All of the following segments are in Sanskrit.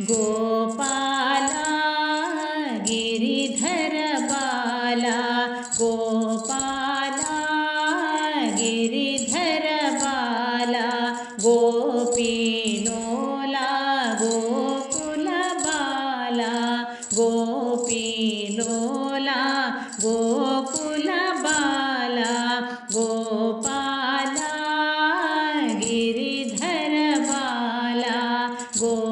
गोपाला गिरिधरबाला गोपाला गिरिधरबाला गोकुलबाला गोपीलोला गोकुलबाला गोपाला गिरिधरबाला गोपाला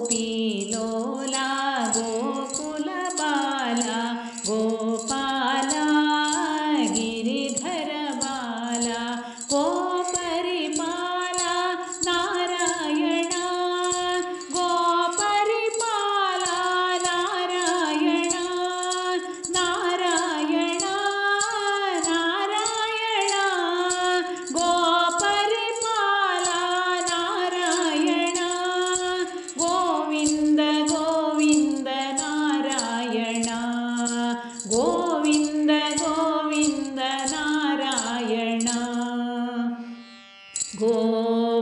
गोपीलोला गोकुलबाला गोपाला गिरिधरबाला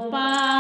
吧。